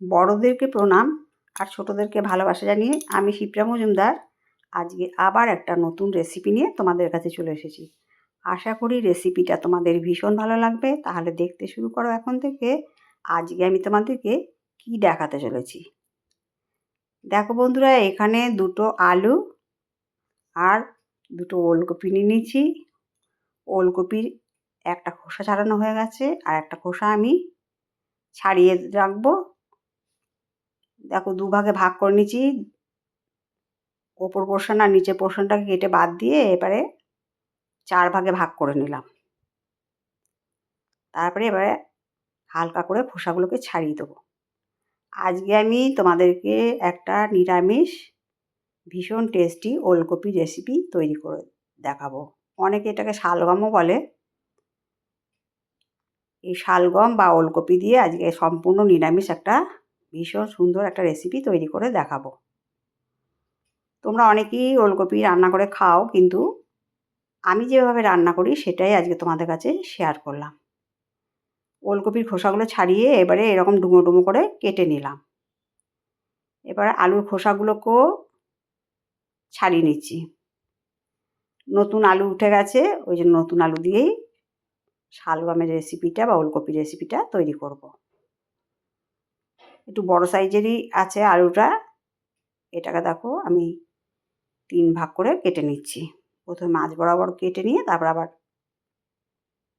বড়োদেরকে প্রণাম আর ছোটোদেরকে ভালোবাসা জানিয়ে আমি শিপ্রা মজুমদার। আজকে আবার একটা নতুন রেসিপি নিয়ে তোমাদের কাছে চলে এসেছি। আশা করি রেসিপিটা তোমাদের ভীষণ ভালো লাগবে। তাহলে দেখতে শুরু করো এখন থেকে। আজকে আমি তোমাদেরকে কি দেখাতে চলেছি? দেখো বন্ধুরা, এখানে দুটো আলু আর দুটো ওলকপি নিয়ে নিয়েছি। ওলকপির একটা খোসা ছাড়ানো হয়ে গেছে আর একটা খোসা আমি ছাড়িয়ে রাখব। দেখো দুভাগে ভাগ করে নিয়েছি। ওপর পোর্শন আর নিচের পোর্শনটাকে কেটে বাদ দিয়ে এবারে চার ভাগে ভাগ করে নিলাম। তারপরে এবারে হালকা করে খোসাগুলোকে ছাড়িয়ে দেবো। আজকে আমি তোমাদেরকে একটা নিরামিষ, ভীষণ টেস্টি ওলকপি রেসিপি তৈরি করে দেখাবো। অনেকে এটাকে শালগমও বলে। এই শালগম বা ওলকপি দিয়ে আজকে সম্পূর্ণ নিরামিষ একটা ভীষণ সুন্দর একটা রেসিপি তৈরি করে দেখাবো। তোমরা অনেকেই ওলকপি রান্না করে খাও, কিন্তু আমি যেভাবে রান্না করি সেটাই আজকে তোমাদের কাছে শেয়ার করলাম। ওলকপির খোসাগুলো ছাড়িয়ে এবারে এরকম ডুমো ডুমো করে কেটে নিলাম। এবারে আলুর খোসাগুলোকেও ছাড়িয়ে নিচ্ছি। নতুন আলু উঠে গেছে, ওই জন্য নতুন আলু দিয়েই শালগমের রেসিপিটা বা ওলকপির রেসিপিটা তৈরি করব। একটু বড় সাইজেরই আছে আলুটা। এটাকে দেখো আমি তিন ভাগ করে কেটে নিচ্ছি। প্রথমে মাছ বরাবর কেটে নিয়ে তারপর আবার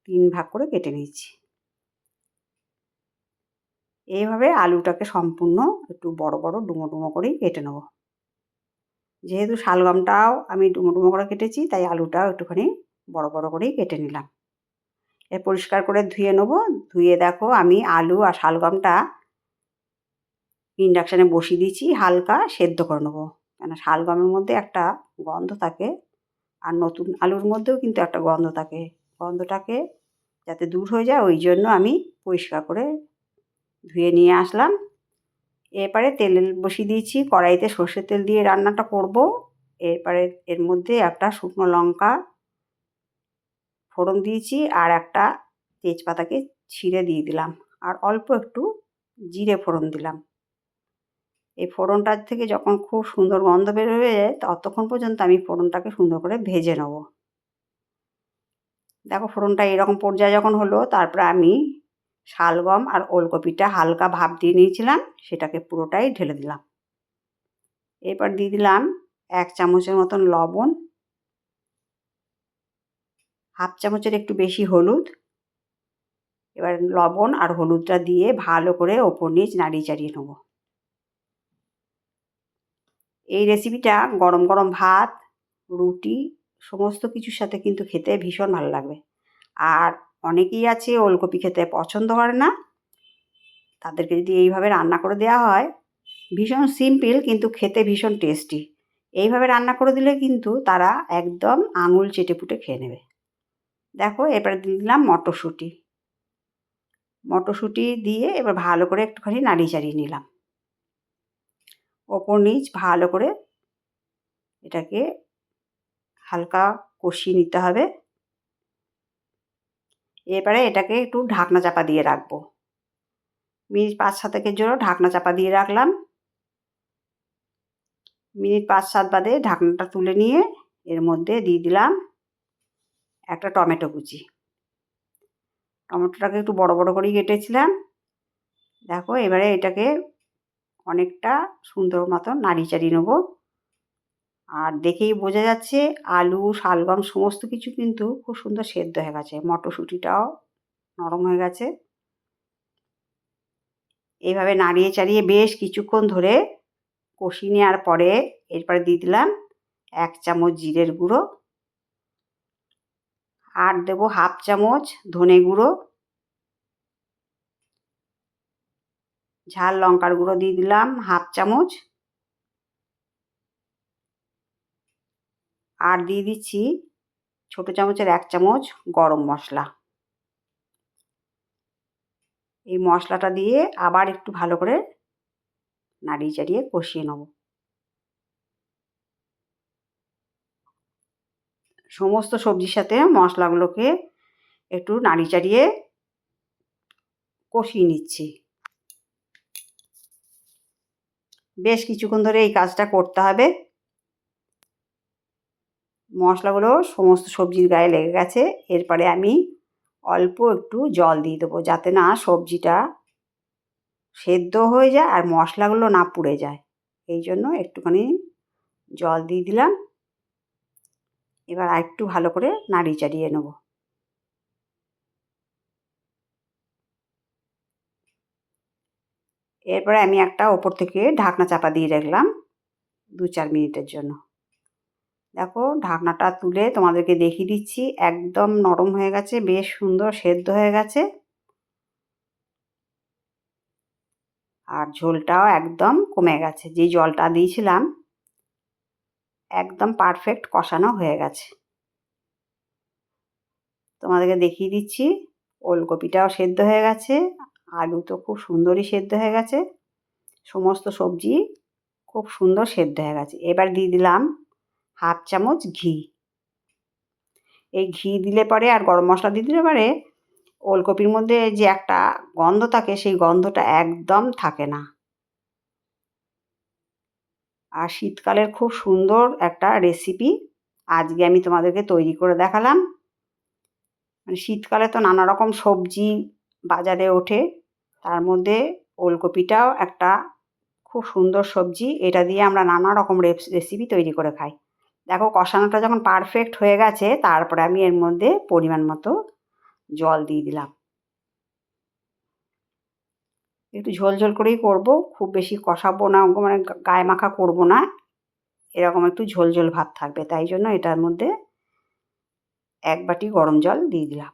তিন ভাগ করে কেটে নিচ্ছি। এইভাবে আলুটাকে সম্পূর্ণ একটু বড় বড় ডুমো ডুমো করেই কেটে নেব। যেহেতু শালগমটাও আমি ডুমো ডুমো করে কেটেছি, তাই আলুটাও একটুখানি বড় বড় করেই কেটে নিলাম। এ পরিষ্কার করে ধুয়ে নেব। ধুয়ে দেখো আমি আলু আর শালগমটা ইন্ডাকশানে বসিয়ে দিয়েছি হালকা সেদ্ধ করে নেব। কেন শালগমের মধ্যে একটা গন্ধ থাকে আর নতুন আলুর মধ্যেও কিন্তু একটা গন্ধ থাকে। গন্ধটাকে যাতে দূর হয়ে যায়, ওই জন্য আমি পরিষ্কার করে ধুয়ে নিয়ে আসলাম। এরপরে তেল বসিয়ে দিয়েছি, কড়াইতে সর্ষের তেল দিয়ে রান্নাটা করব। এরপরে এর মধ্যে একটা শুকনো লঙ্কা ফোড়ন দিয়েছি আর একটা তেজপাতাকে ছিঁড়ে দিয়ে দিলাম। আর অল্প একটু জিরে ফোড়ন দিলাম। এই ফোড়নটার থেকে যখন খুব সুন্দর গন্ধ বেরোবে ততক্ষণ পর্যন্ত আমি ফোড়নটাকে সুন্দর করে ভেজে নেব। দেখো ফোড়নটা এরকম পর্যায়ে যখন হলো, তারপরে আমি শালগম আর ওলকপিটা হালকা ভাপ দিয়ে নিয়েছিলাম, সেটাকে পুরোটাই ঢেলে দিলাম। এরপর দিয়ে দিলাম এক চামচের মতন লবণ, হাফ চামচের একটু বেশি হলুদ। এবার লবণ আর হলুদটা দিয়ে ভালো করে ওপর নিচ নাড়িয়ে চাড়িয়ে নেব। এই রেসিপিটা গরম গরম ভাত, রুটি, সমস্ত কিছুর সাথে কিন্তু খেতে ভীষণ ভালো লাগবে। আর অনেকেই আছে ওলকপি খেতে পছন্দ করে না। তাদেরকে যদি এইভাবে রান্না করে দেওয়া হয়, ভীষণ সিম্পল কিন্তু খেতে ভীষণ টেস্টি এইভাবে রান্না করে দিলে কিন্তু তারা একদম আঙুল চেটে পুটে খেয়ে নেবে। দেখো এবারে দিলাম মটরশুঁটি। মটরশুঁটি দিয়ে এবার ভালো করে একটুখানি নাড়িয়ে চাড়িয়ে নিলাম। ওপর নিচ ভালো করে এটাকে হালকা কষিয়ে নিতে হবে। এবারে এটাকে একটু ঢাকনা চাপা দিয়ে রাখব। মিনিট পাঁচ সাতেকের জন্য ঢাকনা চাপা দিয়ে রাখলাম। মিনিট পাঁচ সাত বাদে ঢাকনাটা তুলে নিয়ে এর মধ্যে দিয়ে দিলাম একটা টমেটো কুচি। টমেটোটাকে একটু বড় বড় করেই কেটেছিলাম। দেখো এবারে এটাকে অনেকটা সুন্দর মতো নাড়ি চাড়িয়ে নেব। আর দেখেই বোঝা যাচ্ছে আলু, শালগম সমস্ত কিছু কিন্তু খুব সুন্দর সেদ্ধ হয়ে গেছে। মটরশুঁটিটাও নরম হয়ে গেছে। এইভাবে নাড়িয়ে চাড়িয়ে বেশ কিছুক্ষণ ধরে কষিয়ে নেওয়ার পরে এরপরে দিয়ে দিলাম এক চামচ জিরের গুঁড়ো। আর দেবো হাফ চামচ ধনে গুঁড়ো। ঝাল লঙ্কার গুঁড়ো দিয়ে দিলাম, হাফ চামচ। আর দিয়ে দিচ্ছি ছোটো চামচের এক চামচ গরম মশলা। এই মশলাটা দিয়ে আবার একটু ভালো করে নাড়িয়ে চাড়িয়ে কষিয়ে নেব। সমস্ত সবজির সাথে মশলাগুলোকে একটু নাড়ি চাড়িয়ে কষিয়ে নিচ্ছি। বেশ কিছুক্ষণ ধরে এই কাজটা করতে হবে। মশলাগুলো সমস্ত সবজির গায়ে লেগে গেছে। এরপরে আমি অল্প একটু জল দিয়ে দেবো যাতে না সবজিটা সেদ্ধ হয়ে যায় আর মশলাগুলো না পুড়ে যায়। এই জন্য একটুখানি জল দিয়ে দিলাম। এবার আরেকটু ভালো করে নাড়িয়ে চাড়িয়ে নেব। এরপরে আমি একটা ওপর থেকে ঢাকনা চাপা দিয়ে রাখলাম দু চার মিনিটের জন্য। দেখো ঢাকনাটা তুলে তোমাদেরকে দেখিয়ে দিচ্ছি, একদম নরম হয়ে গেছে, বেশ সুন্দর সেদ্ধ হয়ে গেছে। আর ঝোলটাও একদম কমে গেছে, যে জলটা দিয়েছিলাম একদম পারফেক্ট কষানো হয়ে গেছে। তোমাদেরকে দেখিয়ে দিচ্ছি, ওলকপিটাও সেদ্ধ হয়ে গেছে আলু তো খুব সুন্দরই সেদ্ধ হয়ে গেছে। সমস্ত সবজি খুব সুন্দর সেদ্ধ হয়ে গেছে। এবার দিয়ে দিলাম হাফ চামচ ঘি। এই ঘি দিলে পরে আর গরম মশলা দিয়ে দিলে পরে ওলকপির মধ্যে যে একটা গন্ধ থাকে, সেই গন্ধটা একদম থাকে না। আর শীতকালের খুব সুন্দর একটা রেসিপি আজকে আমি তোমাদেরকে তৈরি করে দেখালাম। মানে শীতকালে তো নানা রকম সবজি বাজারে ওঠে। তার মধ্যে ওলকপিটাও একটা খুব সুন্দর সবজি। এটা দিয়ে আমরা নানা রকম রেসিপি তৈরি করে খাই। দেখো কষানোটা যখন পারফেক্ট হয়ে গেছে, তারপরে আমি এর মধ্যে পরিমাণ মতো জল দিয়ে দিলাম। একটু ঝোল ঝোল করেই করব, খুব বেশি কষাবো না মানে গায়ে মাখা করব না। এরকম একটু ঝোল ঝোল ভাত থাকবে, তাই জন্য এটার মধ্যে এক বাটি গরম জল দিয়ে দিলাম।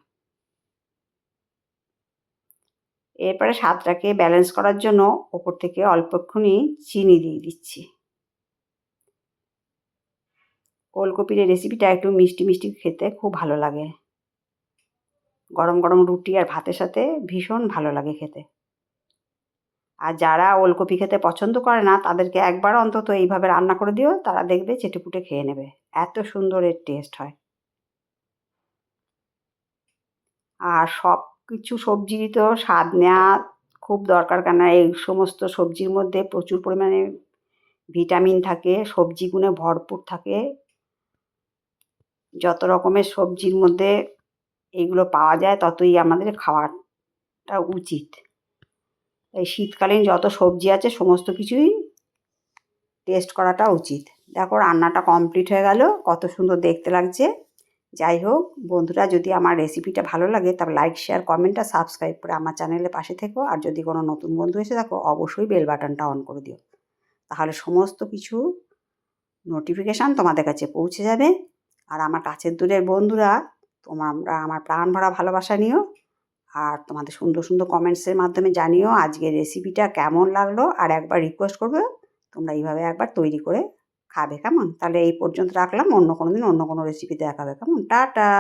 এরপরে স্বাদটাকে ব্যালেন্স করার জন্য ওপর থেকে অল্পক্ষণই চিনি দিয়ে দিচ্ছি। ওলকপির এই রেসিপিটা একটু মিষ্টি মিষ্টি খেতে খুব ভালো লাগে। গরম গরম রুটি আর ভাতের সাথে ভীষণ ভালো লাগে খেতে। আর যারা ওলকপি খেতে পছন্দ করে না, তাদেরকে একবার অন্তত এইভাবে রান্না করে দিও, তারা দেখবে চেটেপুটে খেয়ে নেবে। এত সুন্দর এর টেস্ট হয়। আর সব কিছু সবজিরই তো স্বাদ নেওয়া খুব দরকার কেন এই সমস্ত সবজির মধ্যে প্রচুর পরিমাণে ভিটামিন থাকে সবজিগুণে ভরপুর থাকে। যত রকমের সবজির মধ্যে এইগুলো পাওয়া যায় ততই আমাদের খাওয়াটা উচিত। এই শীতকালীন যত সবজি আছে সমস্ত কিছুই টেস্ট করাটা উচিত। দেখো রান্নাটা কমপ্লিট হয়ে গেল, কত সুন্দর দেখতে লাগছে। যাই হোক, বন্ধুরা যদি আমার রেসিপিটা ভালো লাগে তবে লাইক শেয়ার কমেন্ট আর সাবস্ক্রাইব করে আমার চ্যানেলের পাশে থেকো। আর যদি কোনো নতুন বন্ধু এসে থাকো, অবশ্যই বেল বাটনটা অন করে দিও। তাহলে সমস্ত কিছু নোটিফিকেশান তোমাদের কাছে পৌঁছে যাবে। আর আমার কাছের দূরের বন্ধুরা, তোমরা আমার প্রাণ ভরা ভালোবাসা নিও। আর তোমাদের সুন্দর সুন্দর কমেন্টসের মাধ্যমে জানিও আজকের রেসিপিটা কেমন লাগল। আর একবার রিকোয়েস্ট করবে, তোমরা এইভাবে একবার তৈরি করে খাবে কেমন? তাহলে এই পর্যন্ত রাখলাম। অন্য কোনো দিন অন্য কোনো রেসিপি দেখাবে কেমন? টাটা!